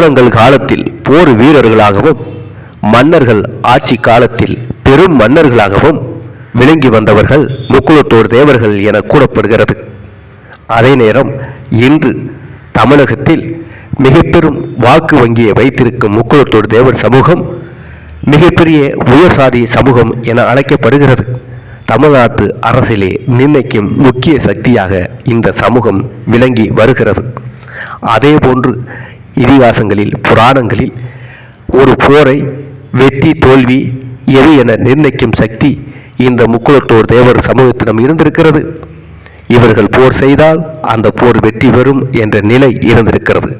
புராணங்கள் காலத்தில் போர் வீரர்களாகவும் மன்னர்கள் ஆட்சி காலத்தில் பெரும் மன்னர்களாகவும் விளங்கி வந்தவர்கள் முக்குளத்தோர் தேவர்கள் என கூறப்படுகிறது. அதே நேரம் இன்று தமிழகத்தில் மிகப்பெரும் வாக்கு வங்கியை வைத்திருக்கும் முக்குளத்தோர் தேவர் சமூகம் மிகப்பெரிய உயர்சாதி சமூகம் என அழைக்கப்படுகிறது. தமிழ்நாட்டு அரசிலே நிர்ணயிக்கும் முக்கிய சக்தியாக இந்த சமூகம் விளங்கி வருகிறது. அதேபோன்று இதிகாசங்களில் புராணங்களில் ஒரு போரை வெற்றி தோல்வி எது என நிர்ணயிக்கும் சக்தி இந்த முக்குளத்தோர் தேவர் சமூகத்திடம் இருந்திருக்கிறது. இவர்கள் போர் செய்தால் அந்த போர் வெற்றி பெறும் என்ற நிலை இருந்திருக்கிறது.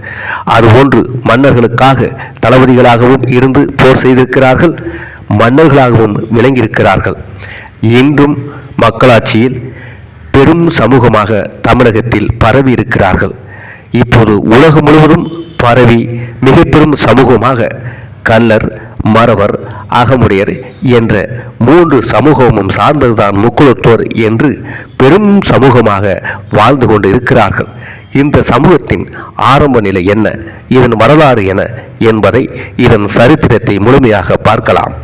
அதுபோன்று மன்னர்களுக்காக தளபதிகளாகவும் இருந்து போர் செய்திருக்கிறார்கள் மன்னர்களாகவும் விளங்கியிருக்கிறார்கள். இன்றும் மக்களாட்சியில் பெரும் சமூகமாக தமிழகத்தில் பரவி இருக்கிறார்கள் இப்போது உலகம் முழுவதும் பரவி மிக பெரும் சமூகமாக கல்லர் மறவர் அகமுடையர் என்ற மூன்று சமூகமும் சார்ந்ததுதான் முக்குளத்தோர் என்று பெரும் சமூகமாக வாழ்ந்து கொண்டு இருக்கிறார்கள் இந்த சமூகத்தின் ஆரம்ப நிலை என்ன? இதன் வரலாறு என்ன என்பதை இதன் சரித்திரத்தை முழுமையாக பார்க்கலாம்.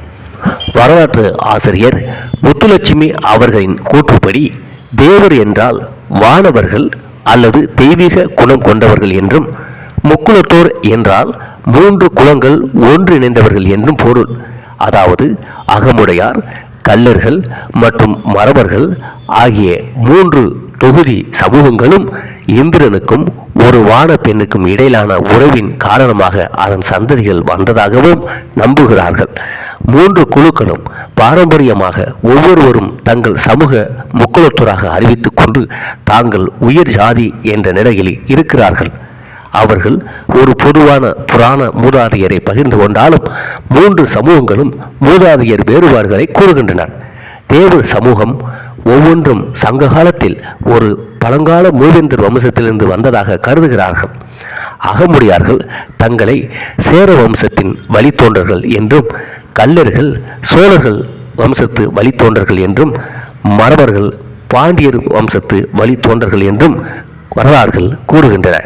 வரலாற்று ஆசிரியர் முத்துலட்சுமி அவர்களின் கூற்றுப்படி தேவர் என்றால் வானவர்கள் அல்லது தெய்வீக குணம் கொண்டவர்கள் என்றும் முக்குலத்தோர் என்றால் மூன்று குலங்கள் ஒன்றிணைந்தவர்கள் என்றும் பொருள். அதாவது அகமுடையார் கல்லர்கள் மற்றும் மரபர்கள் ஆகிய மூன்று தொகுதி சமூகங்களும் இந்திரனுக்கும் ஒரு வான பெண்ணுக்கும் இடையிலான உறவின் காரணமாக அதன் சந்ததிகள் வந்ததாகவும் நம்புகிறார்கள். மூன்று குழுக்களும் பாரம்பரியமாக ஒவ்வொருவரும் தங்கள் சமூக முக்குலத்தோராக அறிவித்துக் கொண்டு தாங்கள் உயர் ஜாதி என்ற நிலையில் இருக்கிறார்கள். அவர்கள் ஒரு பொதுவான புராண மூதாதையரை பகிர்ந்து கொண்டாலும் மூன்று சமூகங்களும் மூதாதையர் வேறுபாடுகளை கூறுகின்றனர். தேவர் சமூகம் ஒவ்வொன்றும் சங்ககாலத்தில் ஒரு பழங்கால மூவேந்தர் வம்சத்திலிருந்து வந்ததாக கருதுகிறார்கள். அகமுடியார்கள் தங்களை சேர வம்சத்தின் வழித்தோன்றர்கள் என்றும் கல்லர்கள் சோழர்கள் வம்சத்து வழித்தோன்றர்கள் என்றும் மறவர்கள் பாண்டியர் வம்சத்து வழித்தோன்றர்கள் என்றும் வரலாறுகள் கூறுகின்றன.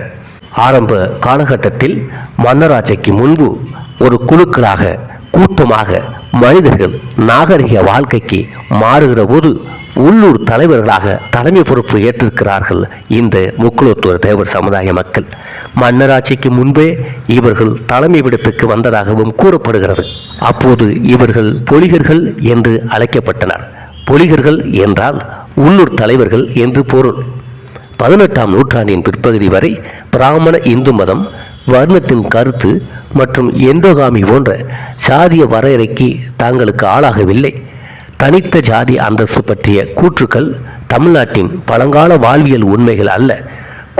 ஆரம்ப காலகட்டத்தில் மன்னராட்சிக்கு முன்பு ஒரு குழுக்களாக கூட்டமாக மனிதர்கள் நாகரிக வாழ்க்கைக்கு மாறுகிற போது உள்ளூர் தலைவர்களாக தலைமை பொறுப்பு ஏற்றிருக்கிறார்கள் இந்த முக்குலத்துவ தேவர் சமுதாய மக்கள். மன்னராட்சிக்கு முன்பே இவர்கள் தலைமை விடத்துக்கு வந்ததாகவும் கூறப்படுகிறது. அப்போது இவர்கள் பொலிகர்கள் என்று அழைக்கப்பட்டனர். பொலிகர்கள் என்றால் உள்ளூர் தலைவர்கள் என்று பொருள். பதினெட்டாம் நூற்றாண்டின் பிற்பகுதி வரை பிராமண இந்து மதம் வர்ணத்தின் கருத்து மற்றும் எண்டோகாமி போன்ற சாதிய வரையறைக்கு தாங்களுக்கு ஆளாகவில்லை. தனித்த ஜாதி அந்தஸ்து பற்றிய கூற்றுக்கள் தமிழ்நாட்டின் பழங்கால வாழ்வியல் உண்மைகள் அல்ல.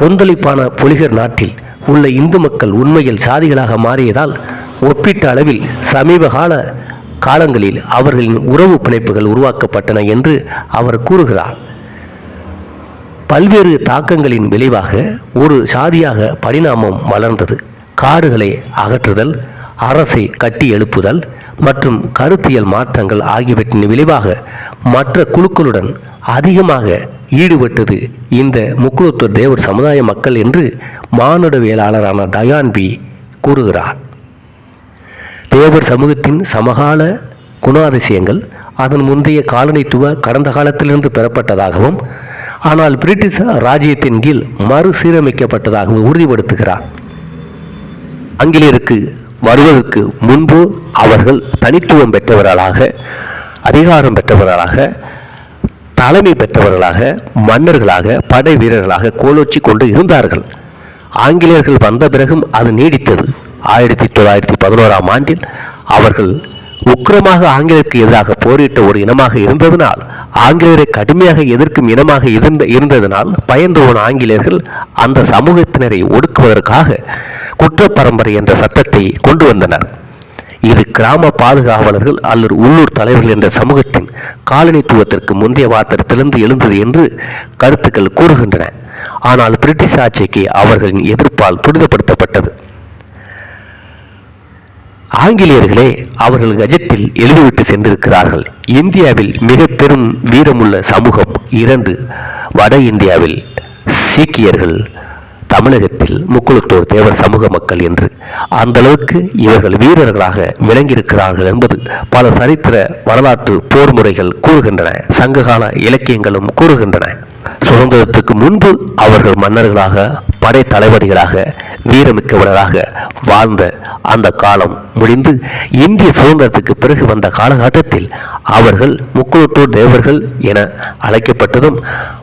கொந்தளிப்பான புலிகர் நாட்டில் உள்ள இந்து மக்கள் உண்மையில் சாதிகளாக மாறியதால் ஒப்பீட்டு அளவில் சமீப கால காலங்களில் அவர்களின் உறவு பிணைப்புகள் உருவாக்கப்பட்டன என்று அவர் கூறுகிறார். பல்வேறு தாக்கங்களின் விளைவாக ஒரு சாதியாக பரிணாமம் வளர்ந்தது காடுகளை அகற்றுதல் அரசை கட்டி எழுப்புதல் மற்றும் கருத்தியல் மாற்றங்கள் ஆகியவற்றின் விளைவாக மற்ற குழுக்களுடன் அதிகமாக ஈடுபட்டது இந்த முக்குளத்தூர் தேவர் சமுதாய மக்கள் என்று மானுடவியலாளரான டயான் பி கூறுகிறார். தேவர் சமூகத்தின் சமகால குணாதிசயங்கள் அதன் முந்தைய காலனித்துவ கடந்த காலத்திலிருந்து பெறப்பட்டதாகவும் ஆனால் பிரிட்டிஷ் ராஜ்யத்தின் கீழ் மறுசீரமைக்கப்பட்டதாகவும் உறுதிப்படுத்துகிறார். ஆங்கிலேயருக்கு வருவதற்கு முன்பு அவர்கள் தனித்துவம் பெற்றவர்களாக அதிகாரம் பெற்றவர்களாக தலைமை பெற்றவர்களாக மன்னர்களாக படை வீரர்களாக கோலோச்சி கொண்டு இருந்தார்கள். ஆங்கிலேயர்கள் வந்த பிறகும் அது நீடித்தது. ஆயிரத்தி தொள்ளாயிரத்தி பதினோராம் ஆண்டில் அவர்கள் உக்கிரமாக ஆங்கிலேயருக்கு எதிராக போரிட்ட ஒரு இனமாக இருந்ததனால் ஆங்கிலேயரை கடுமையாக எதிர்க்கும் இனமாக இருந்த இருந்ததனால் பயந்து போன ஆங்கிலேயர்கள் அந்த சமூகத்தினரை ஒடுக்குவதற்காக குற்றப்பரம்பரை என்ற சட்டத்தை கொண்டு வந்தனர். இது கிராம பாதுகாவலர்கள் அல்லது உள்ளூர் தலைவர்கள் என்ற சமூகத்தின் காலனித்துவத்திற்கு முந்தைய வார்த்தத்திலிருந்து எழுந்தது என்று கருத்துக்கள் கூறுகின்றன. ஆனால் பிரிட்டிஷ் ஆட்சிக்கு அவர்களின் எதிர்ப்பால் துரிதப்படுத்தப்பட்டது. ஆங்கிலேயர்களே அவர்கள் கஜத்தில் எழுதிவிட்டு சென்றிருக்கிறார்கள். இந்தியாவில் மிக பெரும் வீரமுள்ள சமூகம் இரண்டு. வட இந்தியாவில் சீக்கியர்கள் தமிழகத்தில் முக்குளத்தூர் தேவர் சமூக மக்கள் என்று. அந்த அளவுக்கு இவர்கள் வீரர்களாக விளங்கியிருக்கிறார்கள் என்பது பல சரித்திர வரலாற்று போர் முறைகள் கூறுகின்றன. சங்ககால இலக்கியங்களும் கூறுகின்றன. சுதந்திரத்துக்கு முன்பு அவர்கள் மன்னர்களாக படை வீரமிக்கவராக வீரமிக்கவர்களாக வாழ்ந்த அந்த காலம் முடிந்து இந்திய சுதந்திரத்துக்கு பிறகு வந்த காலகட்டத்தில் அவர்கள் முக்குளத்தூர் தேவர்கள் என அழைக்கப்பட்டதும்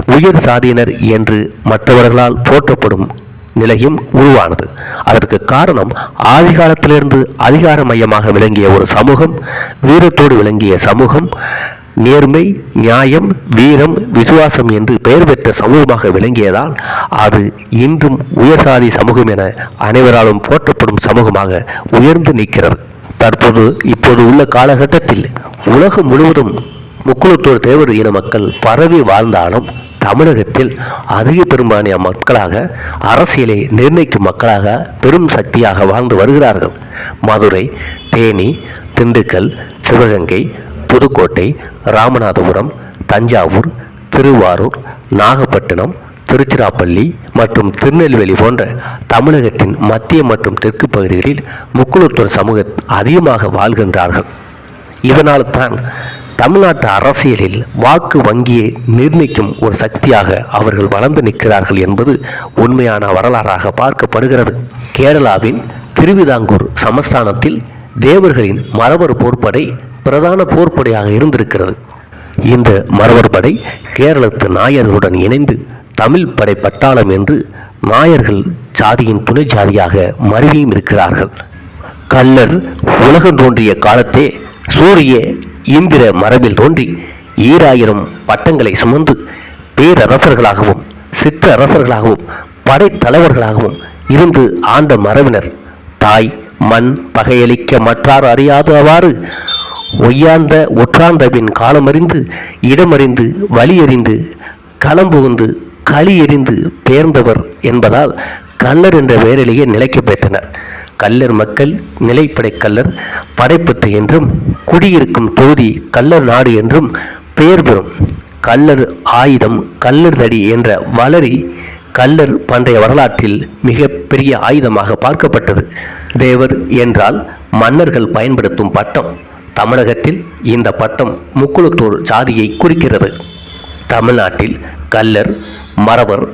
உயர் சாதியினர் என்று மற்றவர்களால் போற்றப்படும் நிலையும் உருவானது. அதற்கு காரணம் ஆதிகாலத்திலிருந்து அதிகார மையமாக விளங்கிய ஒரு சமூகம் வீரத்தோடு விளங்கிய சமூகம் நேர்மை நியாயம் வீரம் விசுவாசம் என்று பெயர் பெற்ற சமூகமாக விளங்கியதால் அது இன்றும் உயர்சாதி சமூகம் என அனைவராலும் போற்றப்படும் சமூகமாக உயர்ந்து நிற்கிறது. தற்போது இப்போது உள்ள காலகட்டத்தில் உலகம் முழுவதும் முக்குளத்தோர் தேவர் இன மக்கள் பரவி வாழ்ந்தாலும் தமிழகத்தில் அதிக பெரும்பான்மைய மக்களாக அரசியலை நிர்ணயிக்கும் மக்களாக பெரும் சக்தியாக வாழ்ந்து வருகிறார்கள். மதுரை தேனி திண்டுக்கல் சிவகங்கை புதுக்கோட்டை ராமநாதபுரம் தஞ்சாவூர் திருவாரூர் நாகப்பட்டினம் திருச்சிராப்பள்ளி மற்றும் திருநெல்வேலி போன்ற தமிழகத்தின் மத்திய மற்றும் தெற்கு பகுதிகளில் முக்குளத்தூர் சமூக அதிகமாக வாழ்கின்றார்கள். இதனால் தான் தமிழ்நாட்டு அரசியலில் வாக்கு வங்கியை நிர்ணயிக்கும் ஒரு சக்தியாக அவர்கள் வளர்ந்து நிற்கிறார்கள் என்பது உண்மையான வரலாறாக பார்க்கப்படுகிறது. கேரளாவின் திருவிதாங்கூர் சமஸ்தானத்தில் தேவர்களின் மரவர் போர்ப்படை பிரதான போர்ப்படையாக இருந்திருக்கிறது. இந்த மரவர் படை கேரளத்து நாயர்களுடன் இணைந்து தமிழ் படை பட்டாளம் என்று நாயர்கள் சாதியின் துணை சாதியாக மருவியும் இருக்கிறார்கள். கள்ளர் உலகம் தோன்றிய காலத்தே சூரிய இந்திர மரபில் தோன்றி ஈராயிரம் பட்டங்களை சுமந்து பேரரசர்களாகவும் சிற்ற அரசர்களாகவும் படைத்தலைவர்களாகவும் இருந்து ஆண்ட மரபினர் தாய் மண் பகையளிக்க மற்றார் அறியாதவாறு ஒய்யாந்த ஒற்றாந்தபின் காலமறிந்து இடமறிந்து வழியறிந்து களம் புகுந்து களி எறிந்து பேர்ந்தவர் என்பதால் கள்ளர் என்ற பெயரிலேயே நிலைக்கப் பெற்றனர் கள்ளர் மக்கள் நிலைப்படை கல்லர் படைப்பத்து என்றும் குடியிருக்கும் தொகுதி கள்ளர் நாடு என்றும் பெயர் பெறும். கள்ளர் ஆயுதம் கள்ளர் தடி என்ற வளரி கல்லர் பண்டைய வரலாற்றில் மிக பெரிய ஆயுதமாக பார்க்கப்பட்டது. தேவர் என்றால் மன்னர்கள் பயன்படுத்தும் பட்டம். தமிழகத்தில் இந்த பட்டம் முக்குளத்தூர் சாதியை குறிக்கிறது. தமிழ்நாட்டில் கல்லர் மறவர்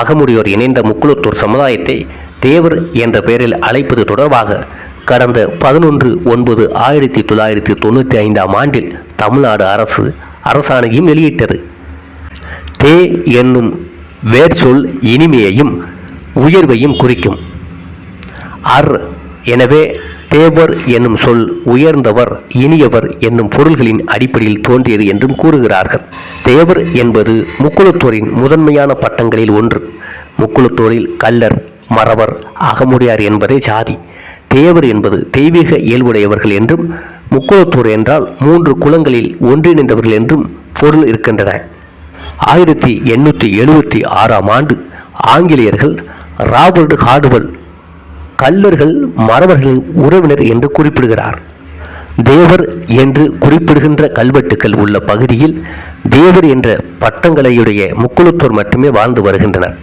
அகமுடையோர் இணைந்த முக்குளத்தூர் சமுதாயத்தை தேவர் என்ற பெயரில் அழைப்பது தொடர்பாக கடந்த பதினொன்று ஒன்பது ஆயிரத்தி தொள்ளாயிரத்தி தொண்ணூற்றி ஐந்தாம் ஆண்டில் தமிழ்நாடு அரசு அரசாணையும் வெளியிட்டது. தே என்னும் வேர்ச்சொல் இனிமையையும் உயர்வையும் குறிக்கும். அர் எனவே தேவர் என்னும் சொல் உயர்ந்தவர் இனியவர் என்னும் பொருள்களின் அடிப்படையில் தோன்றியது என்றும் கூறுகிறார்கள். தேவர் என்பது முக்குளத்தோரின் முதன்மையான பட்டங்களில் ஒன்று. முக்குளத்தோரில் கல்லர் மறவர் அகமுடையார் என்பதே சாதி தேவர் என்பது தெய்வீக இயல்புடையவர்கள் என்றும் முக்குளத்தூர் என்றால் மூன்று குலங்களில் ஒன்றிணைந்தவர்கள் என்றும் பொருள் இருக்கின்றன. ஆயிரத்தி எண்ணூற்றி எழுபத்தி ஆறாம் ஆண்டு ஆங்கிலேயர்கள் ராபர்ட் ஹார்டுவல் கல்லர்கள் மறவர்களின் உறவினர் என்று குறிப்பிடுகிறார். தேவர் என்று குறிப்பிடுகின்ற கல்வெட்டுக்கள் உள்ள பகுதியில் தேவர் என்ற பட்டங்களையுடைய முக்குளத்தோர் மட்டுமே வாழ்ந்து வருகின்றனர்.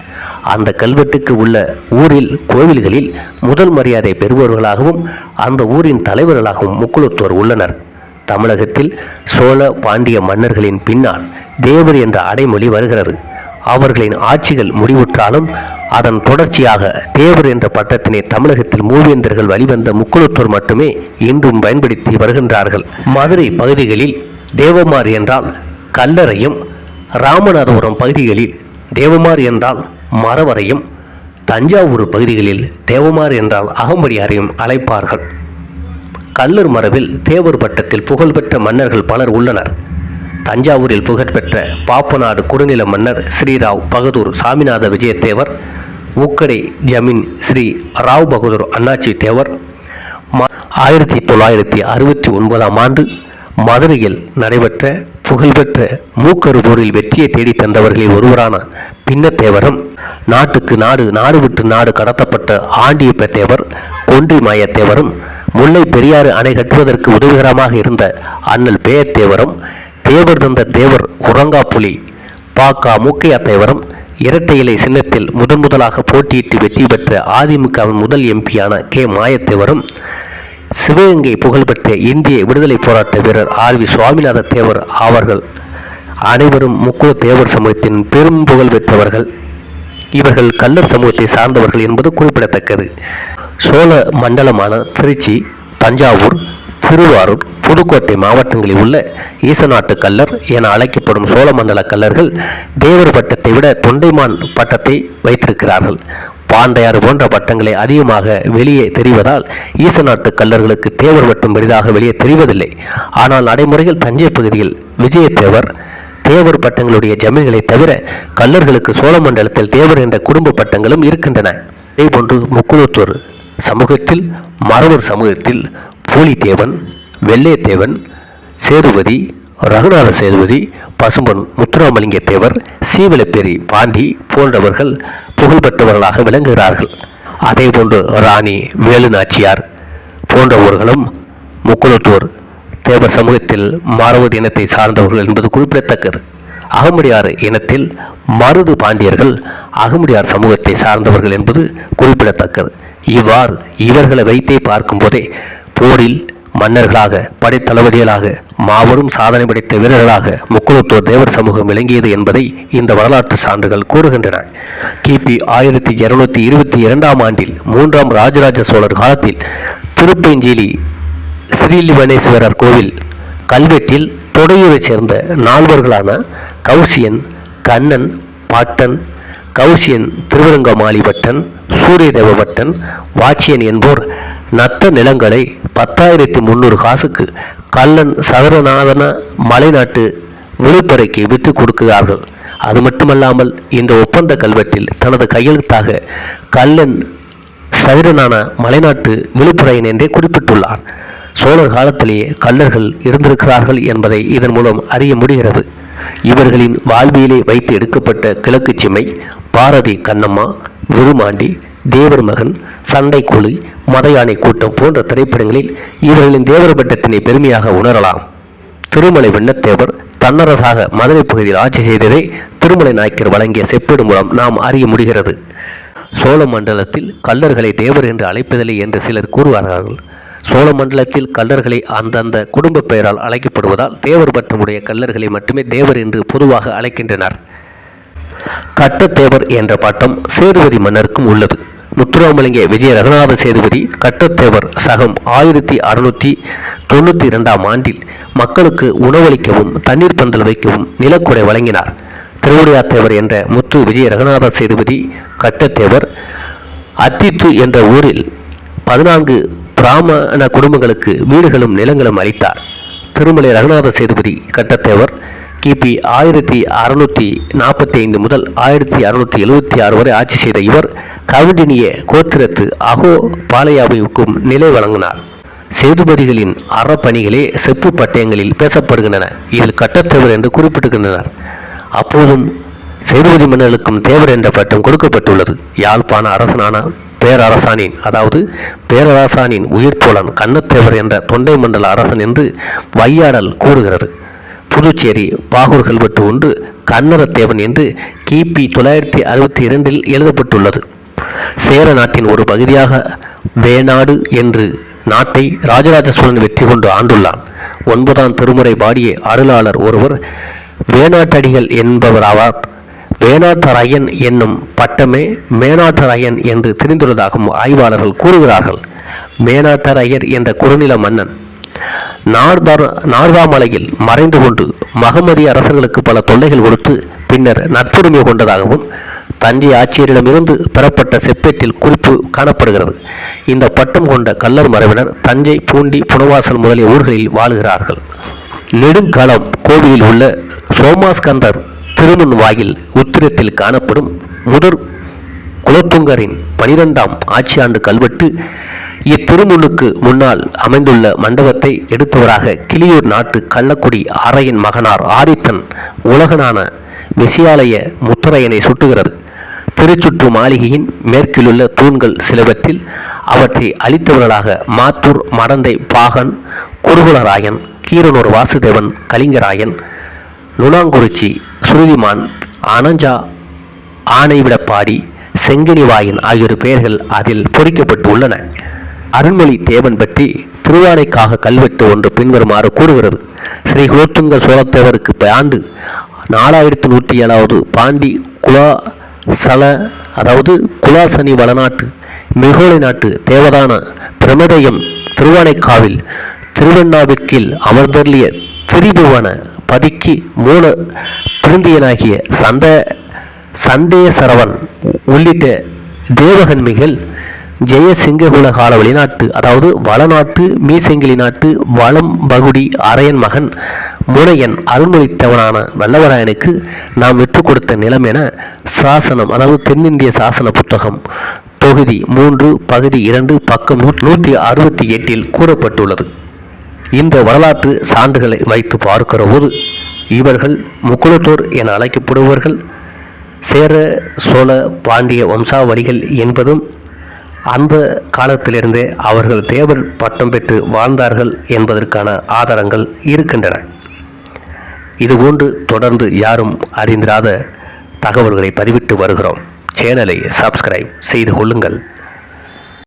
அந்த கல்வெட்டுக்கு உள்ள ஊரில் கோவில்களில் முதல் மரியாதை பெறுபவர்களாகவும் அந்த ஊரின் தலைவர்களாகவும் முக்குளத்தோர் உள்ளனர். தமிழகத்தில் சோழ பாண்டிய மன்னர்களின் பின்னால் தேவர் என்ற அடைமொழி வருகிறது. அவர்களின் ஆட்சிகள் முடிவுற்றாலும் அதன் தொடர்ச்சியாக தேவர் என்ற பட்டத்தினை தமிழகத்தில் மூவேந்தர்கள் வழிவந்த முக்குளத்தூர் மட்டுமே இன்றும் பயன்படுத்தி வருகின்றார்கள். மதுரை பகுதிகளில் தேவமார் என்றால் கல்லறையும் ராமநாதபுரம் பகுதிகளில் தேவமார் என்றால் மறவரையும் தஞ்சாவூர் பகுதிகளில் தேவமார் என்றால் அகம்படியாரையும் அழைப்பார்கள். கல்லூர் மரபில் தேவர் பட்டத்தில் புகழ்பெற்ற மன்னர்கள் பலர் உள்ளனர். தஞ்சாவூரில் புகழ்பெற்ற பாப்பநாடு குறுநில மன்னர் ஸ்ரீராவ் பகதூர் சாமிநாத விஜயத்தேவர் ஊக்கடை ஜமீன் ஸ்ரீ ராவ் பகதூர் அண்ணாச்சி தேவர் ம- ஆயிரத்தி தொள்ளாயிரத்தி அறுபத்தி ஒன்பதாம் ஆண்டு மதுரையில் நடைபெற்ற புகழ்பெற்ற மூக்கரு போரில் வெற்றியை தேடி தந்தவர்களில் ஒருவரான பின்னத்தேவரும் நாட்டுக்கு நாடு நாடு விட்டு நாடு கடத்தப்பட்ட ஆண்டியப்ப தேவர் கொன்றி மாயத்தேவரும் முல்லை பெரியாறு அணை கட்டுவதற்கு உதவிகரமாக இருந்த அண்ணல் பேயத்தேவரும் தேவர் தந்த தேவர் உறங்காப்புலி பாக்கா மூக்கையா தேவரும் இரட்டை இலை சின்னத்தில் முதன் முதலாக போட்டியிட்டு வெற்றி பெற்ற அதிமுகவின் முதல் எம்பியான கே மாயத்தேவரும் சிவகங்கை புகழ்பெற்ற இந்திய விடுதலை போராட்ட வீரர் ஆர் வி சுவாமிநாத தேவர் அவர்கள் அனைவரும் முக்குல தேவர் சமூகத்தின் பெரும் புகழ் பெற்றவர்கள். இவர்கள் கல்லர் சமூகத்தை சார்ந்தவர்கள் என்பது குறிப்பிடத்தக்கது. சோழ மண்டலமான திருச்சி தஞ்சாவூர் திருவாரூர் புதுக்கோட்டை மாவட்டங்களில் உள்ள ஈசநாட்டு கல்லர் என அழைக்கப்படும் சோழமண்டல கல்லர்கள் தேவர் பட்டத்தை விட தொண்டைமான் பட்டத்தை வைத்திருக்கிறார்கள். பாண்டையாறு போன்ற பட்டங்களை அதிகமாக வெளியே தெரிவதால் ஈசநாட்டு கல்லர்களுக்கு தேவர் பட்டம் பெரிதாக வெளியே தெரிவதில்லை. ஆனால் நடைமுறையில் தஞ்சை பகுதியில் விஜயத்தேவர் தேவர் பட்டங்களுடைய ஜமீன்களை தவிர கல்லர்களுக்கு சோழமண்டலத்தில் தேவர் என்ற குடும்ப பட்டங்களும் இருக்கின்றன. இதேபோன்று முக்குளத்தூர் சமூகத்தில் மரவர் சமூகத்தில் பூலித்தேவன் வெள்ளையத்தேவன் சேதுபதி ரகுநாத சேதுபதி பசும்பன் முத்துராமலிங்க தேவர் சீவலப்பேரி பாண்டி போன்றவர்கள் புகழ்பெற்றவர்களாக விளங்குகிறார்கள். அதேபோன்று ராணி வேலுநாச்சியார் போன்றவர்களும் முக்குளத்தூர் தேவர் சமூகத்தில் மாரவது இனத்தை சார்ந்தவர்கள் என்பது குறிப்பிடத்தக்கது. அகமுடியார் இனத்தில் மருது பாண்டியர்கள் அகமுடியார் சமூகத்தை சார்ந்தவர்கள் என்பது குறிப்பிடத்தக்கது. இவ்வாறு இவர்களை வைத்தே பார்க்கும்போதே போரில் மன்னர்களாக படைத்தளபதிகளாக மாபெரும் சாதனை படைத்த வீரர்களாக முக்குளத்தூர் தேவர் சமூகம் விளங்கியது என்பதை இந்த வரலாற்று சான்றுகள் கூறுகின்றன. கிபி ஆயிரத்தி இருநூத்தி இருபத்தி இரண்டாம் ஆண்டில் மூன்றாம் ராஜராஜ சோழர் காலத்தில் திருப்பெஞ்சேலி ஸ்ரீலிவனேஸ்வரர் கோவில் கல்வெட்டில் தொடையூரைச் சேர்ந்த நால்வர்களான கௌசியன் கண்ணன் பாட்டன் கௌசியன் திருவரங்கமாளிபட்டன் சூரியதேவ பட்டன் வாச்சியன் என்போர் நட்ட நிலங்களை பத்தாயிரத்தி முந்நூறு காசுக்கு கல்லன் சதுரநாதன மலைநாட்டு விழுப்பறைக்கு விற்று கொடுக்கிறார்கள். அது மட்டுமல்லாமல் இந்த ஒப்பந்த கல்வெட்டில் தனது கையெழுத்தாக கல்லன் சதுரனான மலைநாட்டு விழுப்புரையன் என்றே குறிப்பிட்டுள்ளார். சோழர் காலத்திலேயே கல்லர்கள் இருந்திருக்கிறார்கள் என்பதை இதன் மூலம் அறிய முடிகிறது. இவர்களின் வாழ்வியலே வைத்து எடுக்கப்பட்ட கிழக்கு சிமை பாரதி கண்ணம்மா விருமாண்டி தேவர் மகன் சண்டைக்குழு மதயானை கூட்டம் போன்ற திரைப்படங்களில் இவர்களின் தேவர் பட்டத்தினை பெருமையாக உணரலாம். திருமலை வெண்ணத்தேவர் தன்னரசாக மதுரை பகுதியில் ஆட்சி செய்ததை திருமலை நாயக்கர் வழங்கிய செப்பேடு மூலம் நாம் அறிய முடிகிறது. சோழ மண்டலத்தில் கல்லர்களை தேவர் என்று அழைப்பதில்லை என்று சிலர் கூறுவார்கள் சோழ மண்டலத்தில் கல்லர்களை அந்தந்த குடும்ப பெயரால் அழைக்கப்படுவதால் தேவர் பட்டமுடைய கல்லர்களை மட்டுமே தேவர் என்று பொதுவாக அழைக்கின்றனர். கட்டத்தேவர் என்ற பட்டம் சேதுபதி மன்னருக்கும் உள்ளது. முத்துராமலிங்க விஜய ரகுநாத சேதுபதி கட்டத்தேவர் சகம் ஆயிரத்தி அறுநூற்றி தொண்ணூற்றி இரண்டாம் ஆண்டில் மக்களுக்கு உணவளிக்கவும் தண்ணீர் பந்தல் வைக்கவும் நிலக்குடை வழங்கினார். திருவுடையாத்தேவர் என்ற முத்து விஜய ரகுநாத சேதுபதி கட்டத்தேவர் அத்தித்து என்ற ஊரில் பதினான்கு பிராமண குடும்பங்களுக்கு வீடுகளும் நிலங்களும் அளித்தார். திருமலை ரகுநாத சேதுபதி கட்டத்தேவர் கிபி ஆயிரத்தி அறுநூற்றி நாற்பத்தி ஐந்து முதல் ஆயிரத்தி அறுநூற்றி எழுபத்தி ஆறு வரை ஆட்சி செய்த இவர் கவுண்டினிய கோத்திரத்து அகோ பாலையாவுக்கும் நிலை வழங்கினார். சேதுபதிகளின் அறப்பணிகளே செப்பு பட்டயங்களில் பேசப்படுகின்றன. இதில் கட்டத்தேவர் என்று குறிப்பிட்டுகின்றனர் அப்போதும் சேதுபதி மன்னர்களுக்கும் தேவர் என்ற பட்டம் கொடுக்கப்பட்டுள்ளது. யாழ்ப்பாண அரசனான பேரரசானின் அதாவது பேரரசானின் உயிர்ப்புலன் கண்ணத்தேவர் என்ற தொண்டை மண்டல அரசன் என்று வையாடல் கூறுகிறது. புதுச்சேரி பாகூர் கல்வெட்டு ஒன்று கண்ணரத்தேவன் என்று கிபி தொள்ளாயிரத்தி அறுபத்தி இரண்டில் எழுதப்பட்டுள்ளது. சேர நாட்டின் ஒரு பகுதியாக வேநாடு என்று நாட்டை ராஜராஜ சோழன் வெற்றி கொண்டு ஆண்டுள்ளான். ஒன்பதாம் திருமுறை பாடிய அருளாளர் ஒருவர் வேணாட்டடிகள் என்பவராவார் வேணாட்டராயன் என்னும் பட்டமே மேனாட்டரையன் என்று தெரிந்துள்ளதாகவும் ஆய்வாளர்கள் கூறுகிறார்கள். மேனாட்டரையர் என்ற குறுநில மன்னன் நார்தார் நார்தாமலையில் மறைந்து கொண்டு மகமதிய அரசர்களுக்கு பல தொல்லைகள் கொடுத்து பின்னர் நட்புரிமை கொண்டதாகவும் தஞ்சை ஆட்சியரிடமிருந்து பெறப்பட்ட செப்பேட்டில் குறிப்பு காணப்படுகிறது. இந்த பட்டம் கொண்ட கல்லர் மரபினர் தஞ்சை பூண்டி புனவாசல் முதலிய ஊர்களில் வாழுகிறார்கள். நெடுங்காலம் கோவிலில் உள்ள சோமாஸ்கந்தர் திருமண் வாயில் உத்திரத்தில் காணப்படும் முதற் குலத்துங்கரின் பனிரெண்டாம் ஆட்சியாண்டு கல்வெட்டு இத்திருமுன்னுக்கு முன்னால் அமைந்துள்ள மண்டபத்தை எடுத்தவராக கிளியூர் நாட்டு கள்ளக்குடி ஆரையின் மகனார் ஆதித்தன் உலகனான விஷயாலய முத்தரையனை சுட்டுகிறது. திருச்சுற்று மாளிகையின் மேற்கிலுள்ள தூண்கள் சிலவற்றில் அவற்றை அளித்தவர்களாக மாத்தூர் மடந்தை பாகன் குருகுலராயன் கீரனூர் வாசுதேவன் கலிங்கராயன் நுணாங்குறிச்சி சுருதிமான் அனஞ்சா ஆணைவிடப்பாடி செங்கினிவாயன் ஆகியோர் பெயர்கள் அதில் பொறிக்கப்பட்டு உள்ளன அருண்மொழி தேவன் பற்றி திருவானைக்காக கல்வெட்டு ஒன்று பின்வருமாறு கூறுகிறது. ஸ்ரீ குலோத்துங்க சோழத்தேவருக்கு ஆண்டு நாலாயிரத்தி நூற்றி ஏழாவது பாண்டி குலா சல அதாவது குலாசனி வளநாட்டு மிகோலை நாட்டு தேவதான பிரமதயம் திருவானைக்காவில் திருவண்ணாவிற்கில் அமர்ந்தருளிய திரிபுவன பதிக்கு மூல திருந்தியனாகிய சந்த சந்தேசரவன் உள்ளிட்ட தேவகன்மிகள் ஜெயசிங்ககுல கால வெளிநாட்டு அதாவது வளநாட்டு மீசெங்கிலி நாட்டு வளம் பகுடி அரையன் மகன் முனையன் அருள்மொழித்தவனான வல்லவராயனுக்கு நாம் விட்டுக் கொடுத்த நிலம் என சாசனம் அதாவது தென்னிந்திய சாசன புத்தகம் தொகுதி மூன்று பகுதி இரண்டு பக்கம் நூ- நூற்றி அறுபத்தி எட்டில் கூறப்பட்டுள்ளது. இந்த வரலாற்று சான்றுகளை வைத்து பார்க்கிற போது இவர்கள் முக்குலத்தோர் என அழைக்கப்படுபவர்கள் சேர சோழ பாண்டிய வம்சாவளிகள் என்பதும் அந்த காலத்திலிருந்தே அவர்கள் தேவர் பட்டம் பெற்று வாழ்ந்தார்கள் என்பதற்கான ஆதாரங்கள் இருக்கின்றன. இதுபோன்று தொடர்ந்து யாரும் அறிந்திராத தகவல்களை பதிவிட்டு வருகிறோம். சேனலை சப்ஸ்கிரைப் செய்து கொள்ளுங்கள்.